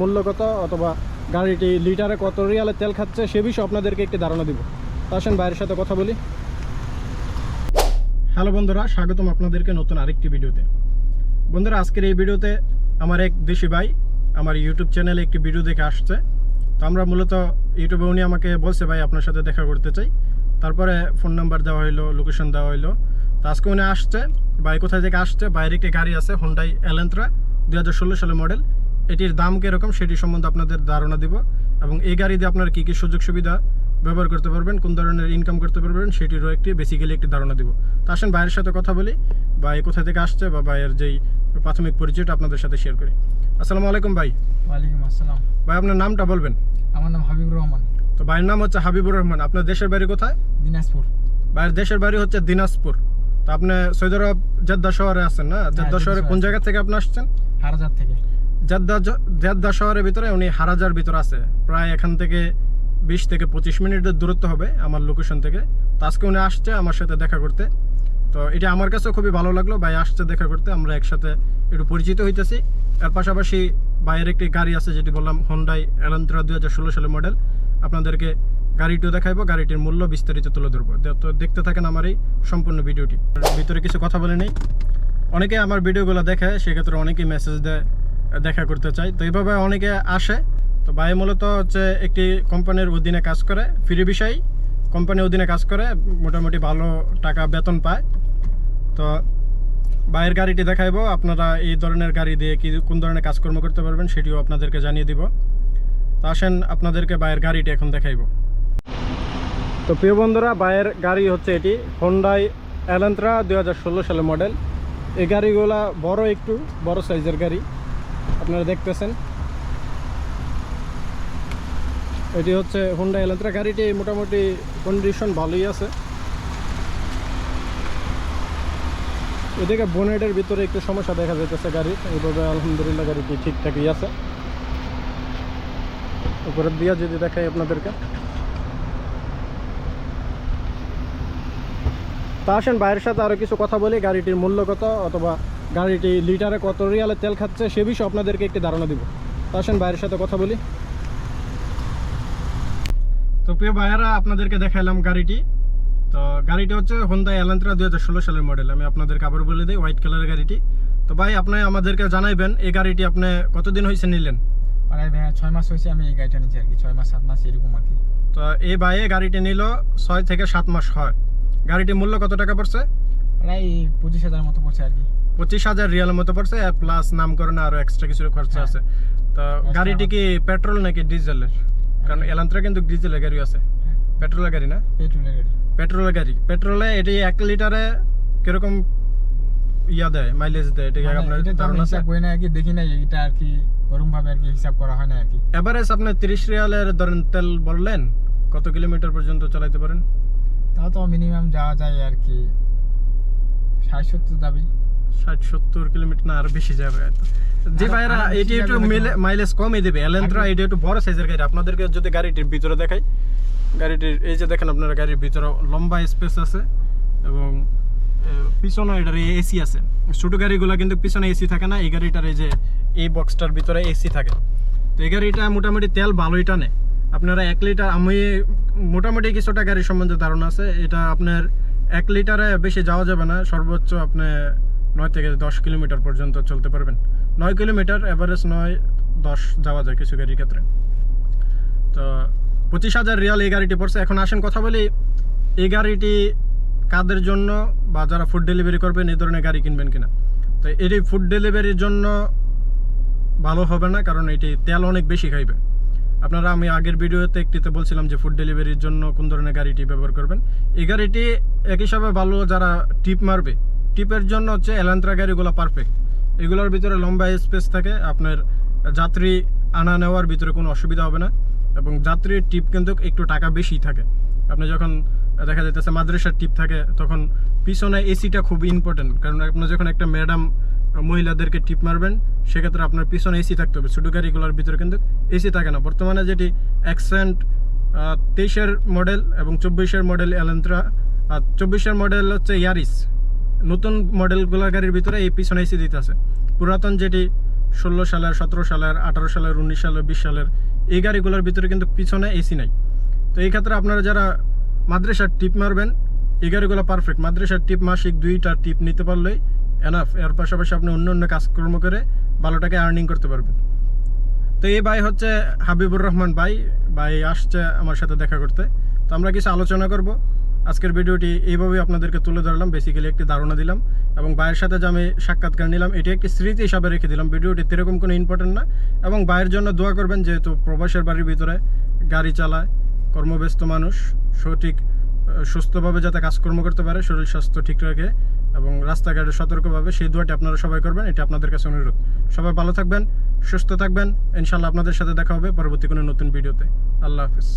মূল্য কত অথবা গাড়িটি লিটারে কত রিয়ালে তেল খাচ্ছে সে বিষয়ে আপনাদেরকে একটি ধারণা দিব। আসেন বাইরের সাথে কথা বলি। হ্যালো বন্ধুরা, স্বাগতম আপনাদেরকে নতুন আরেকটি ভিডিওতে। বন্ধুরা, আজকের এই ভিডিওতে আমার এক দেশি ভাই আমার ইউটিউব চ্যানেলে একটি ভিডিও দেখে আসছে। তো আমরা মূলত ইউটিউবে উনি আমাকে বলছে, ভাই, আপনার সাথে দেখা করতে চাই। তারপরে ফোন নাম্বার দেওয়া হইল, লোকেশন দেওয়া হইল। তো আজকে উনি আসছে, ভাই কোথায় থেকে আসছে? বাইরে একটি গাড়ি আছে হোন্ডাই এলেন্ত্রা দু সালের মডেল এটির দাম কীরকম সেটি সম্বন্ধে আপনাদের ধারণা দিব এবং এই গাড়ি দিয়ে আপনার কী কী সুযোগ সুবিধা ব্যবহার করতে পারবেন কোন ধরনের ইনকাম করতে পারবেন সেটিরও একটি বেসিক্যালি একটি ধারণা দিব। তো আসেন ভাইয়ের সাথে কথা বলি বা এ কোথা থেকে আসছে বা ভাইয়ের যেই প্রাথমিক পরিচয়টা আপনাদের সাথে শেয়ার করি। আসসালামু আলাইকুম ভাই। ওয়ালাইকুম আসসালাম। ভাই আপনার নামটা বলবেন? আমার নাম হাবিবুর রহমান। তো ভাইয়ের নাম হচ্ছে হাবিবুর রহমান। আপনার দেশের বাড়ি কোথায়? দিনাজপুর। ভাইয়ের দেশের বাড়ি হচ্ছে দিনাজপুর। তো আপনি সৌদি আরব জেদ্দা শহরে আছেন না? জেদ্দা জেদ্দা শহরে কোন জায়গা থেকে আপনি আসছেন? হারাজার থেকে। জেদ্দা জেদ্দা শহরের ভিতরে উনি হারাজার ভিতরে আছে। প্রায় এখান থেকে বিশ থেকে পঁচিশ মিনিটের দূরত্ব হবে আমার লোকেশন থেকে। তো আজকে উনি আসছে আমার সাথে দেখা করতে। তো এটা আমার কাছেও খুবই ভালো লাগল। ভাই আসছে দেখা করতে আমরা একসাথে একটু পরিচিত হইতেছি। এর পাশাপাশি বাইরের একটি গাড়ি আছে যেটি বললাম হন্ডাই এলান্ত্রা দুই হাজার ষোলো সালের মডেল আপনাদেরকে গাড়িটিও দেখাইবো, গাড়িটির মূল্য বিস্তারিত তুলে ধরবো। তো দেখতে থাকেন আমার এই সম্পূর্ণ ভিডিওটি। ভিতরে কিছু কথা বলে নেই। অনেকে আমার ভিডিওগুলো দেখে, সেক্ষেত্রে অনেকেই মেসেজ দেয় দেখা করতে চাই তো এইভাবে অনেকে আসে। তো ভাই মূলত হচ্ছে একটি কোম্পানির অধীনে কাজ করে, ফ্রি বিষয়। কোম্পানির অধীনে কাজ করে, মোটামুটি ভালো টাকা বেতন পায়। তো বাইরের গাড়িটি দেখাইবো। আপনারা এই ধরনের গাড়ি দিয়ে কি কোন ধরনের কাজকর্ম করতে পারবেন, সেটিও আপনাদেরকে জানিয়ে দিব। তো আসেন আপনাদেরকে বাইরের গাড়িটি এখন দেখাইবো। তো প্রিয় বন্ধুরা বাইরের গাড়ি হচ্ছে এটি হন্ডাই অ্যালেন্ত্রা দুই সালের মডেল। এই গাড়িগুলা বড় একটু, বড় সাইজের গাড়ি। আপনারা দেখতেছেন। এটি হচ্ছে হোন্ডা এলেন্ত্রা গাড়িটি মোটামুটি কন্ডিশন ভালোই আছে। এদিকে বোনেটের ভিতরে একটু সমস্যা দেখা যাইতেছে গাড়ির। এইভাবে আলহামদুলিল্লাহ গাড়িটি ঠিকঠাকই আছে। উপরের দিয়া যদি দেখাই আপনাদেরকে। তা আসেন বাইরের সাথে আরও কিছু কথা বলি, গাড়িটির মূল্য কত অথবা গাড়িটি লিটারে কত রিয়ালে তেল খাচ্ছে সে বিষয়ে আপনাদেরকে একটি ধারণা দিব। তা আসেন বাইরের সাথে কথা বলি। তো প্রিয় ভাইয়ারা, আপনাদেরকে দেখাইলাম গাড়িটি। তো গাড়িটি হচ্ছে হোন্ডা এলান্ত্রা দুই হাজার ষোলো সালের মডেল। আমি আপনাদেরকে আবার বলে দিই, হোয়াইট কালারের গাড়িটি। তো ভাই, আপনি আমাদেরকে জানাইবেন, এই গাড়িটি আপনি কতদিন হয়েছে নিলেন? প্রায় ছয় মাস হয়েছে আমি এই গাড়িটা নিচ্ছি আর কি ছয় মাস সাত মাস এরকম আর কি। তো এই ভাইয়ে গাড়িটি নিল ছয় থেকে সাত মাস হয়। গাড়িটির মূল্য কত টাকা পড়ছে? প্রায় পঁচিশ হাজার মতো পড়ছে আর কি। পঁচিশ হাজার রিয়ালের মতো পড়ছে প্লাস নামকরণ আরও এক্সট্রা কিছু খরচা হ্যাঁ। আছে। তো গাড়িটি কি পেট্রোল নাকি ডিজেলের কারণ এলান্ত্রা কিন্তু ডিজেলের গাড়ি আছে। হ্যাঁ। পেট্রোলের গাড়ি না? পেট্রোলের গাড়ি। পেট্রোলের গাড়ি। পেট্রোলে এটি এক লিটারে কীরকম ইয়া দেয় মাইলেজ দেয় এটা কি আপনার ধারণা আছে? করি না কি দেখি না এটা আর কি ওরকম আর কি হিসাব করা হয় না আর কি। এভারেজ আপনি তিরিশ রিয়ালের ধরেন তেল বললেন কত কিলোমিটার পর্যন্ত চালাতে পারেন? তাও তো মিনিমাম যাওয়া যায় আর কি ষাট সত্তর দাবি। ষাট সত্তর কিলোমিটার না আরও বেশি যাবে যে ভাইরা এটি একটু মাইলেজ কমই দেবে। এলেন্ত্রা এটি একটু বড় সাইজের গাড়ি। আপনাদেরকে যদি গাড়িটির ভিতরে দেখাই গাড়িটির এই যে দেখেন আপনারা গাড়ির ভিতরে লম্বা স্পেস আছে এবং পিছনে এটার এসি আছে। ছোটো গাড়িগুলো কিন্তু পিছনে এসি থাকে না এই গাড়িটার এই যে এই বক্সটার ভিতরে এসি থাকে। তো এই গাড়িটা মোটামুটি তেল ভালোই টানে। আপনারা এক লিটার, আমি মোটামুটি কিছুটা গাড়ির সম্বন্ধে ধারণা আছে। এটা আপনার এক লিটারে বেশি যাওয়া যাবে না। সর্বোচ্চ আপনি নয় থেকে দশ কিলোমিটার পর্যন্ত চলতে পারবেন। নয় কিলোমিটার অ্যাভারেজ নয়, দশ যাওয়া যায় কিছু গাড়ির ক্ষেত্রে। তো পঁচিশ হাজার রিয়াল এই গাড়িটি পড়ছে। এখন আসেন কথা বলি, এই গাড়িটি কাদের জন্য বা যারা ফুড ডেলিভারি করবেন, এই ধরনের গাড়ি কিনবেন কিনা? তো এটি ফুড ডেলিভারির জন্য ভালো হবে না, কারণ এটি তেল অনেক বেশি খাইবে। আপনারা, আমি আগের ভিডিওতে একটিতে বলছিলাম যে ফুড ডেলিভারির জন্য কোন ধরনের গাড়িটি ব্যবহার করবেন। এই গাড়িটি এক হিসাবে ভালো যারা টিপ মারবে, টিপের জন্য হচ্ছে এলান্ত্রা গাড়িগুলো পারফেক্ট এগুলোর ভিতরে লম্বা স্পেস থাকে, আপনার যাত্রী আনা নেওয়ার ভিতরে কোনো অসুবিধা হবে না। এবং যাত্রীর টিপ কিন্তু একটু টাকা বেশি থাকে। আপনি যখন দেখা যাইতেছে মাদ্রাসার টিপ থাকে, তখন পিছনে এসিটা খুব ইম্পর্টেন্ট কারণ আপনার যখন একটা ম্যাডাম মহিলাদেরকে টিপ মারবেন, সেক্ষেত্রে আপনার পিছনে এসি থাকতে হবে। ছোটো গাড়িগুলোর ভিতরে কিন্তু এসি থাকে না। বর্তমানে যেটি অ্যাক্সেন্ট তেইশের মডেল এবং চব্বিশের মডেল এলেন্ত্রা আর চব্বিশের মডেল হচ্ছে ইয়ারিস নতুন মডেলগুলোর গাড়ির ভিতরে এই পিছনে এসি দিতে আছে পুরাতন যেটি ষোলো সালের, সতেরো সালের, আঠারো সালের, উনিশ সালের, বিশ সালের, এই গাড়িগুলোর ভিতরে কিন্তু পিছনে এসি নাই। তো এই ক্ষেত্রে আপনারা যারা মাদ্রাসার টিপ মারবেন, এই গাড়িগুলো পারফেক্ট মাদ্রাসার টিপ মাসিক দুইটা টিপ নিতে পারলেই এনাফ এর পাশাপাশি আপনি অন্য অন্য কাজকর্ম করে ভালো টাকা আর্নিং করতে পারবেন। তো এই ভাই হচ্ছে হাবিবুর রহমান ভাই। ভাই আসছে আমার সাথে দেখা করতে। তো আমরা কিছু আলোচনা করব। আজকের ভিডিওটি এইভাবেই আপনাদেরকে তুলে ধরলাম বেসিক্যালি একটি ধারণা দিলাম এবং ভাইয়ের সাথে যে আমি সাক্ষাৎকার নিলাম, এটি একটি স্মৃতি হিসাবে রেখে দিলাম। ভিডিওটি এরকম কোনো ইম্পর্টেন্ট না এবং ভাইয়ের জন্য দোয়া করবেন যেহেতু প্রবাসের বাড়ির ভিতরে গাড়ি চালায়, কর্মব্যস্ত মানুষ, সঠিক সুস্থভাবে যাতে কাজকর্ম করতে পারে, শরীর স্বাস্থ্য ঠিক রাখে এবং রাস্তাঘাটে সতর্কভাবে, সেই দোয়াটি আপনারা সবাই করবেন, এটি আপনাদের কাছে অনুরোধ। সবাই ভালো থাকবেন, সুস্থ থাকবেন ইনশাল্লাহ আপনাদের সাথে দেখা হবে পরবর্তী কোনো নতুন ভিডিওতে। আল্লাহ হাফিজ।